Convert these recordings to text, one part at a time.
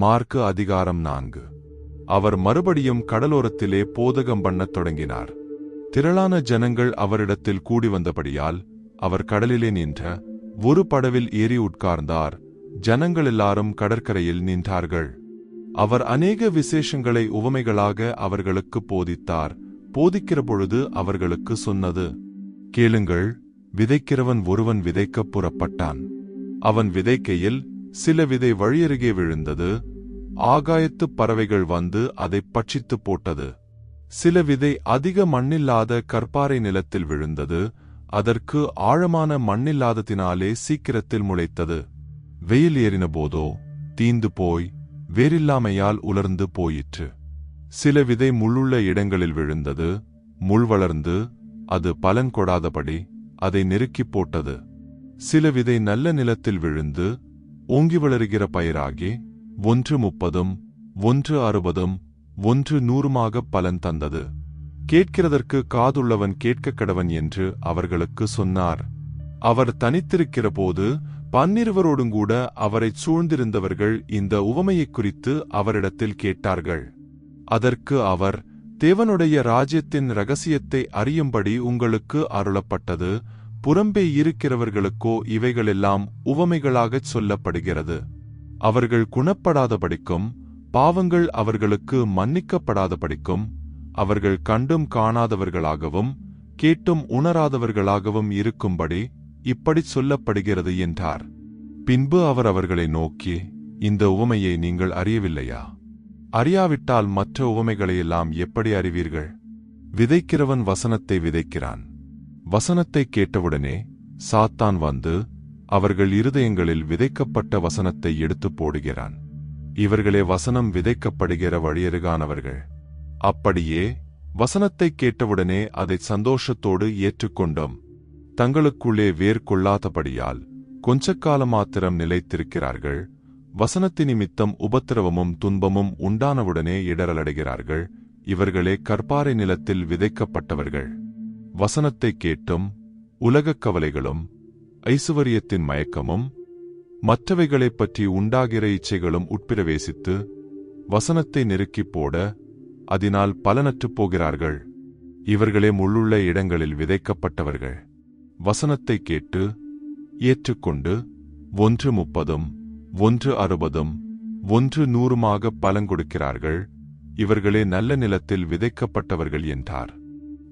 Mark அதிகாரம் நான்கு. அவர் மறுபடியும் கடலோரத்திலே போதகம் பண்ணத் தொடங்கினார். திரளான ஜனங்கள் அவரிடத்தில் கூடி வந்தபடியால் அவர் கடலிலே நின்ற ஒரு படவில் ஏறி உட்கார்ந்தார். ஜனங்கள் எல்லாரும் கடற்கரையில் நின்றார்கள். அவர் அநேக விசேஷங்களை உவமைகளாக அவர்களுக்கு போதித்தார். போதிக்கிற பொழுது அவர்களுக்கு சொன்னது கேளுங்கள் விதைக்கிறவன் ஒருவன் விதைக்கப் புறப்பட்டான். அவன் விதைக்கையில் சில விதை வழியருகே விழுந்தது. ஆகாயத்துப் பறவைகள் வந்து அதைப் பட்சித்து போட்டது. சில விதை அதிக மண்ணில்லாத கற்பாறை நிலத்தில் விழுந்தது. அதற்கு ஆழமான மண்ணில்லாததினாலே சீக்கிரத்தில் முளைத்தது. வெயில் ஏறின போதோ தீந்து போய் வேறில்லாமையால் உலர்ந்து போயிற்று. சில விதை முள்ளுள்ள இடங்களில் விழுந்தது. முள் வளர்ந்து அது பலன் கொடாதபடி அதை நெருக்கிப் போட்டது. சில விதை நல்ல நிலத்தில் விழுந்து ஓங்கி வளருகிற பயிராகி ஒன்று முப்பதும் ஒன்று அறுபதும் ஒன்று நூறுமாகப் பலன் தந்தது. கேட்கிறதற்கு காதுள்ளவன் கேட்கக் கடவன் என்று அவர்களுக்கு சொன்னார். அவர் தனித்திருக்கிற போது பன்னிருவரோடுங்கூட அவரைச் சூழ்ந்திருந்தவர்கள் இந்த உவமையைக் குறித்து அவரிடத்தில் கேட்டார்கள். அதற்கு அவர் தேவனுடைய ராஜ்யத்தின் ரகசியத்தை அறியும்படி உங்களுக்கு அருளப்பட்டது புறம்பே இருக்கிறவர்களுக்கோ இவைகளெல்லாம் உவமைகளாகச் சொல்லப்படுகிறது. அவர்கள் குணப்படாதபடிக்கும் பாவங்கள் அவர்களுக்கு மன்னிக்கப்படாதபடிக்கும் அவர்கள் கண்டும் காணாதவர்களாகவும் கேட்டும் உணராதவர்களாகவும் இருக்கும்படி இப்படிச் சொல்லப்படுகிறது என்றார். பின்பு அவர் அவர்களை நோக்கி இந்த உவமையை நீங்கள் அறியவில்லையா? அறியாவிட்டால் மற்ற உவமைகளையெல்லாம் எப்படி அறிவீர்கள்? விதைக்கிறவன் வசனத்தை விதைக்கிறான். வசனத்தை கேட்டவுடனே சாத்தான் வந்து அவர்கள் இருதயங்களில் விதைக்கப்பட்ட வசனத்தை எடுத்துப் போடுகிறான். இவர்களே வசனம் விதைக்கப்படுகிற வழியருகானவர்கள். அப்படியே வசனத்தைக் கேட்டவுடனே அதை சந்தோஷத்தோடு ஏற்றுக்கொண்டோம். தங்களுக்குள்ளே வேர் கொள்ளாதபடியால் கொஞ்ச காலமாத்திரம் நிலைத்திருக்கிறார்கள். வசனத்தி நிமித்தம் உபத்திரவமும் துன்பமும் உண்டானவுடனே இடரலடைகிறார்கள் இவர்களே கற்பாறை நிலத்தில் விதைக்கப்பட்டவர்கள். வசனத்தைக் கேட்டும் உலகக் கவலைகளும் ஐசுவரியத்தின் மயக்கமும் மற்றவைகளைப் பற்றி உண்டாகிற இச்சைகளும் உட்பிரவேசித்து வசனத்தை நெருக்கிப் போட அதனால் பலனற்றுப் போகிறார்கள். இவர்களே முள்ளுள்ள இடங்களில் விதைக்கப்பட்டவர்கள். வசனத்தை கேட்டு ஏற்றுக்கொண்டு ஒன்று முப்பதும் ஒன்று அறுபதும் ஒன்று நூறுமாக பலங்கொடுக்கிறார்கள் இவர்களே நல்ல நிலத்தில் விதைக்கப்பட்டவர்கள் என்றார்.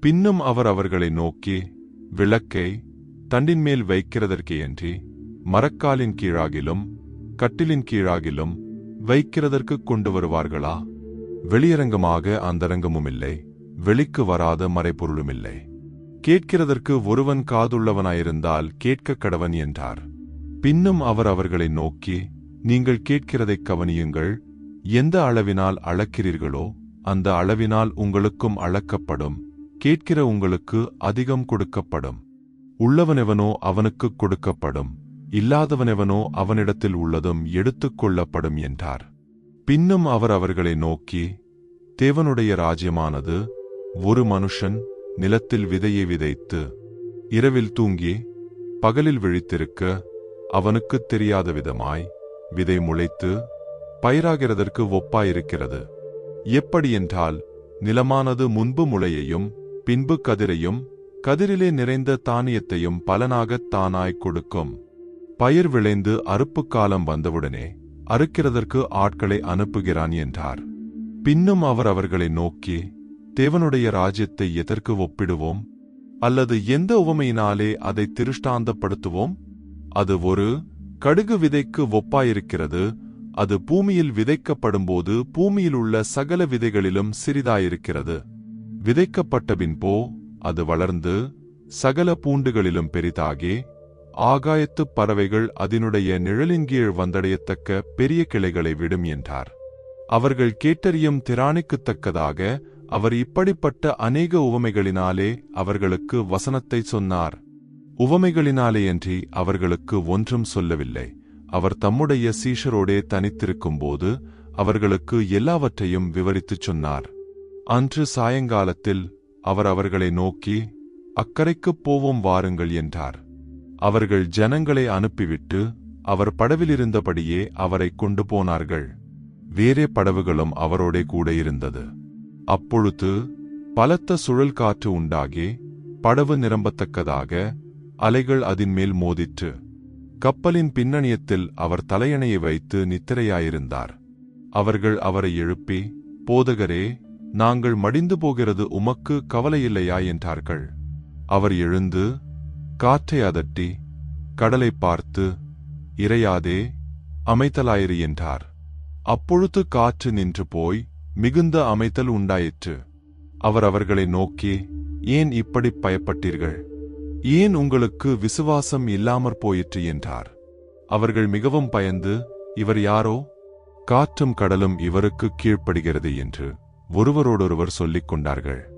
பின்னும் அவர் அவர்களை நோக்கி விளக்கை தண்டின் மேல் வைக்கிறதற்கேயன்றி மரக்காலின் கீழாகிலும் கட்டிலின் கீழாகிலும் வைக்கிறதற்கு கொண்டு வருவார்களா? வெளியரங்கமாக அந்தரங்கமுமில்லை வெளிக்கு வராத மறைப்பொருளுமில்லை கேட்கிறதற்கு ஒருவன் காதுள்ளவனாயிருந்தால் கேட்கக் கடவன் என்றார். பின்னும் அவர் அவர்களை நோக்கி நீங்கள் கேட்கிறதைக் கவனியுங்கள் எந்த அளவினால் அளக்கிறீர்களோ அந்த அளவினால் உங்களுக்கும் அளக்கப்படும் கேட்கிற உங்களுக்கு அதிகம் கொடுக்கப்படும். உள்ளவனெவனோ அவனுக்குக் கொடுக்கப்படும் இல்லாதவனெவனோ அவனிடத்தில் உள்ளதும் எடுத்துக் கொள்ளப்படும் என்றார். பின்னும் அவர் அவர்களை நோக்கி தேவனுடைய ராஜ்யமானது ஒரு மனுஷன் நிலத்தில் விதையை விதைத்து இரவில் தூங்கி பகலில் விழித்திருக்க அவனுக்குத் தெரியாத விதமாய் விதை முளைத்து பயிராகிறதற்கு ஒப்பாயிருக்கிறது. எப்படியென்றால் நிலமானது முன்பு முளையையும் பின்பு கதிரையும் கதிரிலே நிறைந்த தானியத்தையும் பலனாகத் தானாய் கொடுக்கும். பயிர் விளைந்து அறுப்புக் காலம் வந்தவுடனே அறுக்கிறதற்கு ஆட்களை அனுப்புகிறான் என்றார். பின்னும் அவர் அவர்களை நோக்கி தேவனுடைய ராஜ்யத்தை எதற்கு ஒப்பிடுவோம்? அல்லது எந்த உவமையினாலே அதை திருஷ்டாந்தப்படுத்துவோம்? அது ஒரு கடுகு விதைக்கு ஒப்பாயிருக்கிறது அது பூமியில் விதைக்கப்படும்போது பூமியில் உள்ள சகல விதைகளிலும் சிறிதாயிருக்கிறது. விதைக்கப்பட்ட பின்போ அது வளர்ந்து சகல பூண்டுகளிலும் பெரிதாகி ஆகாயத்துப் பறவைகள் அதனுடைய நிழலின் கீழ் வந்தடையத்தக்க பெரிய கிளைகளை விடும் என்றார். அவர்கள் கேட்டறியும் திராணிக்குத்தக்கதாக அவர் இப்படிப்பட்ட அநேக உவமைகளினாலே அவர்களுக்கு வசனத்தை சொன்னார். உவமைகளினாலேயன்றி அவர்களுக்கு ஒன்றும் சொல்லவில்லை. அவர் தம்முடைய சீஷரோடே தனித்திருக்கும்போது அவர்களுக்கு எல்லாவற்றையும் விவரித்துச் சொன்னார். அன்று சாயங்காலத்தில் அவர் அவர்களை நோக்கி அக்கரைக்குப் போவோம் வாருங்கள் என்றார். அவர்கள் ஜனங்களை அனுப்பிவிட்டு அவர் படவிலிருந்தபடியே அவரை கொண்டு போனார்கள். வேறே படவுகளும் அவரோடே கூட இருந்தது. அப்பொழுது பலத்த சுழல் காற்று உண்டாகி படவு நிரம்பத்தக்கதாக அலைகள் அதின் மேல் மோதிற்று. கப்பலின் பின்னணியத்தில் அவர் தலையணையை வைத்து நித்திரையாயிருந்தார். அவர்கள் அவரை எழுப்பி போதகரே நாங்கள் மடிந்து போகிறது உமக்கு கவலையில்லையா என்றார்கள். அவர் எழுந்து காற்றை அதட்டி கடலை பார்த்து இறையாதே அமைத்தலாயிரு என்றார். அப்பொழுது காற்று நின்று போய் மிகுந்த அமைத்தல் உண்டாயிற்று. அவர் அவர்களை நோக்கி ஏன் இப்படி பயப்பட்டீர்கள்? ஏன் உங்களுக்கு விசுவாசம் இல்லாமற் போயிற்று? என்றார். அவர்கள் மிகவும் பயந்து இவர் யாரோ? காற்றும் கடலும் இவருக்கு கீழ்ப்படுகிறது என்று. ஒருவரோடொருவர் சொல்லிக் கொண்டார்கள்